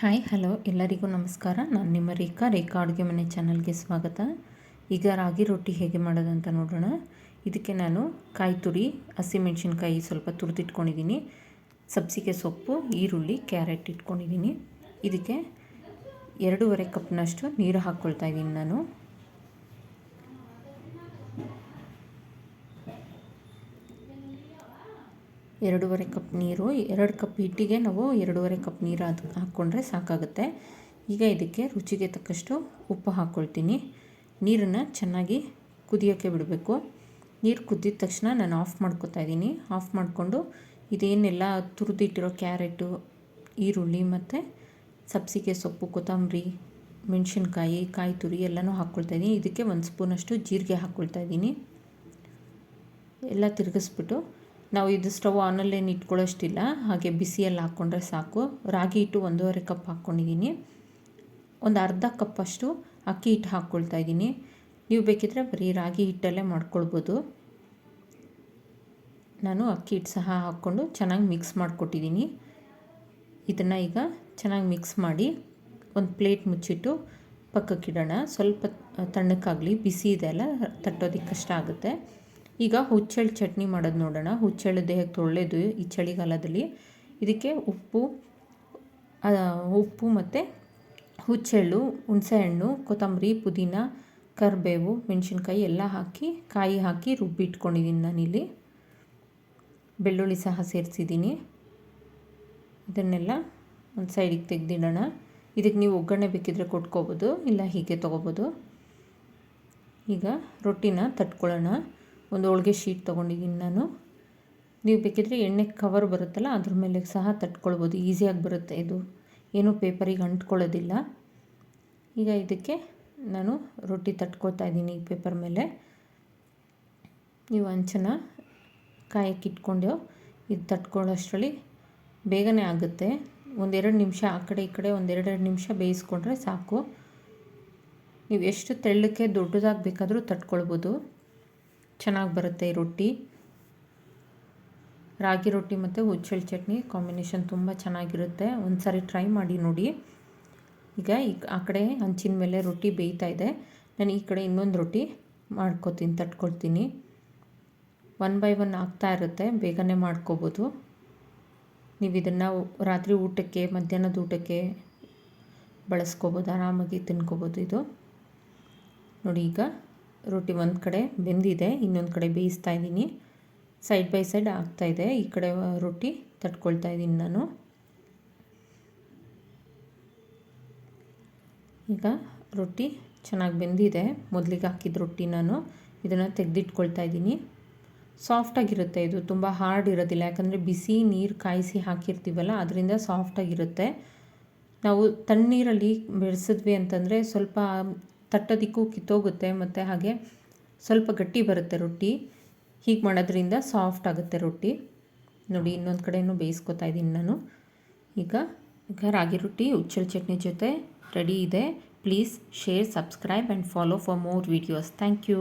Hi hello ಎಲ್ಲರಿಗೂ ನಮಸ್ಕಾರ. ನಾನು ನಿಮ್ಮ ರೇಖಾ ರೇಖಾ ಅಡುಗೆ ಮನೆ ಚಾನಲ್ಗೆ ಸ್ವಾಗತ. ಈಗ ರಾಗಿ ರೊಟ್ಟಿ ಹೇಗೆ ಮಾಡೋದಂತ ನೋಡೋಣ. ಇದಕ್ಕೆ ನಾನು ಕಾಯಿ ತುರಿ ಹಸಿಮೆಣ್ಸಿನ್ಕಾಯಿ ಸ್ವಲ್ಪ ತುರಿದಿಟ್ಕೊಂಡಿದ್ದೀನಿ. ಸಬ್ಸಿಗೆ ಸೊಪ್ಪು, ಈರುಳ್ಳಿ, ಕ್ಯಾರೆಟ್ ಇಟ್ಕೊಂಡಿದ್ದೀನಿ. ಇದಕ್ಕೆ ಎರಡೂವರೆ ಕಪ್ನಷ್ಟು ನೀರು ಹಾಕ್ಕೊಳ್ತಾ ಇದ್ದೀನಿ ನಾನು. ಎರಡೂವರೆ ಕಪ್ ನೀರು, ಎರಡು ಕಪ್ ಹಿಟ್ಟಿಗೆ ನಾವು ಎರಡೂವರೆ ಕಪ್ ನೀರು ಅದು ಹಾಕ್ಕೊಂಡ್ರೆ ಸಾಕಾಗುತ್ತೆ. ಈಗ ಇದಕ್ಕೆ ರುಚಿಗೆ ತಕ್ಕಷ್ಟು ಉಪ್ಪು ಹಾಕ್ಕೊಳ್ತೀನಿ ನೀರನ್ನು ಚೆನ್ನಾಗಿ ಕುದಿಯೋಕ್ಕೆ ಬಿಡಬೇಕು. ನೀರು ಕುದ್ದಿದ ತಕ್ಷಣ ನಾನು ಆಫ್ ಮಾಡ್ಕೊತಾ ಇದ್ದೀನಿ. ಆಫ್ ಮಾಡಿಕೊಂಡು ಇದೇನೆಲ್ಲ ತುರಿದಿಟ್ಟಿರೋ ಕ್ಯಾರೆಟು, ಈರುಳ್ಳಿ ಮತ್ತು ಸಬ್ಸಿಗೆ ಸೊಪ್ಪು, ಕೊತ್ತಂಬರಿ, ಮೆಣಸಿನ್ಕಾಯಿ ಕಾಯಿ ತುರಿ ಎಲ್ಲನೂ ಹಾಕ್ಕೊಳ್ತಾ ಇದ್ದೀನಿ. ಇದಕ್ಕೆ ಒಂದು ಸ್ಪೂನಷ್ಟು ಜೀರಿಗೆ ಹಾಕ್ಕೊಳ್ತಾ ಇದ್ದೀನಿ. ಎಲ್ಲ ತಿರುಗಿಸ್ಬಿಟ್ಟು ನಾವು ಇದು ಸ್ಟವ್ ಆನಲ್ಲೇನು ಇಟ್ಕೊಳ್ಳೋಷ್ಟಿಲ್ಲ ಹಾಗೆ ಬಿಸಿಯಲ್ಲಿ ಹಾಕ್ಕೊಂಡ್ರೆ ಸಾಕು. ರಾಗಿ ಹಿಟ್ಟು ಒಂದೂವರೆ ಕಪ್ ಹಾಕ್ಕೊಂಡಿದ್ದೀನಿ. ಒಂದು ಅರ್ಧ ಕಪ್ಪಷ್ಟು ಅಕ್ಕಿ ಹಿಟ್ಟು ಹಾಕ್ಕೊಳ್ತಾ ಇದ್ದೀನಿ. ನೀವು ಬೇಕಿದ್ರೆ ಬರೀ ರಾಗಿ ಹಿಟ್ಟಲ್ಲೇ ಮಾಡ್ಕೊಳ್ಬೋದು. ನಾನು ಅಕ್ಕಿ ಹಿಟ್ಟು ಸಹ ಹಾಕ್ಕೊಂಡು ಚೆನ್ನಾಗಿ ಮಿಕ್ಸ್ ಮಾಡಿಕೊಟ್ಟಿದ್ದೀನಿ. ಇದನ್ನು ಈಗ ಚೆನ್ನಾಗಿ ಮಿಕ್ಸ್ ಮಾಡಿ ಒಂದು ಪ್ಲೇಟ್ ಮುಚ್ಚಿಟ್ಟು ಪಕ್ಕಕ್ಕಿಡೋಣ. ಸ್ವಲ್ಪ ತಣ್ಣಕ್ಕಾಗಲಿ ಬಿಸಿ ಇದೆ ಅಲ್ಲ ತಟ್ಟೋದಕ್ಕೆ ಕಷ್ಟ ಆಗುತ್ತೆ. ಈಗ ಹುಚ್ಚೆಳ್ಳು ಚಟ್ನಿ ಮಾಡೋದು ನೋಡೋಣ. ಹುಚ್ಚೆಳ್ಳು ದೇಹಕ್ಕೆ ಒಳ್ಳೆಯದು ಈ ಚಳಿಗಾಲದಲ್ಲಿ? ಇದಕ್ಕೆ ಉಪ್ಪು ಉಪ್ಪು ಮತ್ತು ಹುಚ್ಚೆಳ್ಳು ಹುಣಸೆಹಣ್ಣು ಕೊತ್ತಂಬರಿ, ಪುದೀನ, ಕರಿಬೇವು, ಮೆಣಸಿನ್ಕಾಯಿ ಎಲ್ಲ ಹಾಕಿ, ಕಾಯಿ ಹಾಕಿ ರುಬ್ಬಿ ಇಟ್ಕೊಂಡಿದ್ದೀನಿ ನಾನಿಲ್ಲಿ. ಬೆಳ್ಳುಳ್ಳಿ ಸಹ ಸೇರಿಸಿದ್ದೀನಿ ಇದನ್ನೆಲ್ಲ ಒಂದು ಸೈಡಿಗೆ ತೆಗೆದಿಡೋಣ. ಇದಕ್ಕೆ ನೀವು ಒಗ್ಗರಣೆ ಬೇಕಿದ್ರೆ ಕೊಟ್ಕೋಬೋದು, ಇಲ್ಲ ಹೀಗೆ ತೊಗೋಬೋದು. ಈಗ ರೊಟ್ಟಿನ ತಟ್ಕೊಳ್ಳೋಣ. ಒಂದು ಹೋಳ್ಗೆ ಶೀಟ್ ತೊಗೊಂಡಿದ್ದೀನಿ ನಾನು. ನೀವು ಬೇಕಿದ್ರೆ ಎಣ್ಣೆ ಕವರ್ ಬರುತ್ತಲ್ಲ, ಅದ್ರ ಮೇಲೆ ಸಹ ತಟ್ಕೊಳ್ಬೋದು. ಈಸಿಯಾಗಿ ಬರುತ್ತೆ ಇದು. ಏನೂ ಪೇಪರಿಗೆ ಅಂಟ್ಕೊಳ್ಳೋದಿಲ್ಲ. ಈಗ ಇದಕ್ಕೆ ನಾನು ರೊಟ್ಟಿ ತಟ್ಕೊಳ್ತಾ ಇದ್ದೀನಿ ಈ ಪೇಪರ್ ಮೇಲೆ. ನೀವು ಅಂಚನ ಕಾಯಕ್ಕೆ ಇಟ್ಕೊಂಡು ಇದು ತಟ್ಕೊಳ್ಳೋಷ್ಟರಲ್ಲಿ ಬೇಗನೆ ಆಗುತ್ತೆ. ಒಂದೆರಡು ನಿಮಿಷ ಆ ಕಡೆ ಈ ಕಡೆ ಒಂದೆರಡೆರಡು ನಿಮಿಷ ಬೇಯಿಸ್ಕೊಂಡ್ರೆ ಸಾಕು. ನೀವು ಎಷ್ಟು ತೆಳ್ಳಕ್ಕೆ ದೊಡ್ಡದಾಗಿ ಬೇಕಾದರೂ ತಟ್ಕೊಳ್ಬೋದು. ಚೆನ್ನಾಗಿ ಬರುತ್ತೆ ಈ ರೊಟ್ಟಿ. ರಾಗಿ ರೊಟ್ಟಿ ಮತ್ತು ಹುಚ್ಚೆಳ್ಳು ಚಟ್ನಿ ಕಾಂಬಿನೇಷನ್ ತುಂಬ ಚೆನ್ನಾಗಿರುತ್ತೆ. ಒಂದು ಸಾರಿ ಟ್ರೈ ಮಾಡಿ ನೋಡಿ. ಈಗ ಈ ಆ ಕಡೆ ಹಂಚಿನ ಮೇಲೆ ರೊಟ್ಟಿ ಬೇಯ್ತಾ ಇದೆ. ನಾನು ಈ ಕಡೆ ಇನ್ನೊಂದು ರೊಟ್ಟಿ ಮಾಡ್ಕೊತೀನಿ, ತಟ್ಕೊಳ್ತೀನಿ. ಒನ್ ಬೈ ಒನ್ ಆಗ್ತಾ ಇರುತ್ತೆ, ಬೇಗನೆ ಮಾಡ್ಕೋಬೋದು. ನೀವು ಇದನ್ನು ರಾತ್ರಿ ಊಟಕ್ಕೆ, ಮಧ್ಯಾಹ್ನದ ಊಟಕ್ಕೆ ಬಳಸ್ಕೋಬೋದು, ಆರಾಮಾಗಿ ತಿನ್ಕೋಬೋದು ಇದು. ನೋಡಿ ಈಗ. ರೊಟ್ಟಿ ಒಂದು ಕಡೆ ಬೆಂದಿದೆ, ಇನ್ನೊಂದು ಕಡೆ ಬೇಯಿಸ್ತಾ ಇದ್ದೀನಿ. ಸೈಡ್ ಬೈ ಸೈಡ್ ಆಗ್ತಾಯಿದೆ ಈ ಕಡೆ ರೊಟ್ಟಿ ತಟ್ಕೊಳ್ತಾ ಇದ್ದೀನಿ ನಾನು. ಈಗ ರೊಟ್ಟಿ ಚೆನ್ನಾಗಿ ಬೆಂದಿದೆ. ಮೊದಲಿಗೆ ಹಾಕಿದ ರೊಟ್ಟಿ ನಾನು. ಇದನ್ನು ತೆಗೆದಿಟ್ಕೊಳ್ತಾ ಇದ್ದೀನಿ. ಸಾಫ್ಟಾಗಿರುತ್ತೆ ಇದು. ತುಂಬ ಹಾರ್ಡ್ ಇರೋದಿಲ್ಲ. ಯಾಕಂದರೆ ಬಿಸಿ ನೀರು ಕಾಯಿಸಿ ಹಾಕಿರ್ತೀವಲ್ಲ, ಅದರಿಂದ ಸಾಫ್ಟಾಗಿರುತ್ತೆ ನಾವು ತಣ್ಣೀರಲ್ಲಿ ಬೆರೆಸಿದ್ವಿ ಅಂತಂದರೆ ಸ್ವಲ್ಪ ತಟ್ಟೋದಕ್ಕೂ ಕಿತ್ತೋಗುತ್ತೆ ಮತ್ತು ಹಾಗೆ ಸ್ವಲ್ಪ ಗಟ್ಟಿ ಬರುತ್ತೆ ರೊಟ್ಟಿ. ಹೀಗೆ ಮಾಡೋದ್ರಿಂದ ಸಾಫ್ಟ್ ಆಗುತ್ತೆ ರೊಟ್ಟಿ. ನೋಡಿ, ಇನ್ನೊಂದು ಕಡೆಯೂ ಬೇಯಿಸ್ಕೊತಾ ಇದ್ದೀನಿ ನಾನು. ಈಗ ಈಗ ರಾಗಿ ರೊಟ್ಟಿ ಉಚ್ಚಲ್ ಚಟ್ನಿ ಜೊತೆ ರೆಡಿ ಇದೆ. Please share subscribe and follow for more videos thank you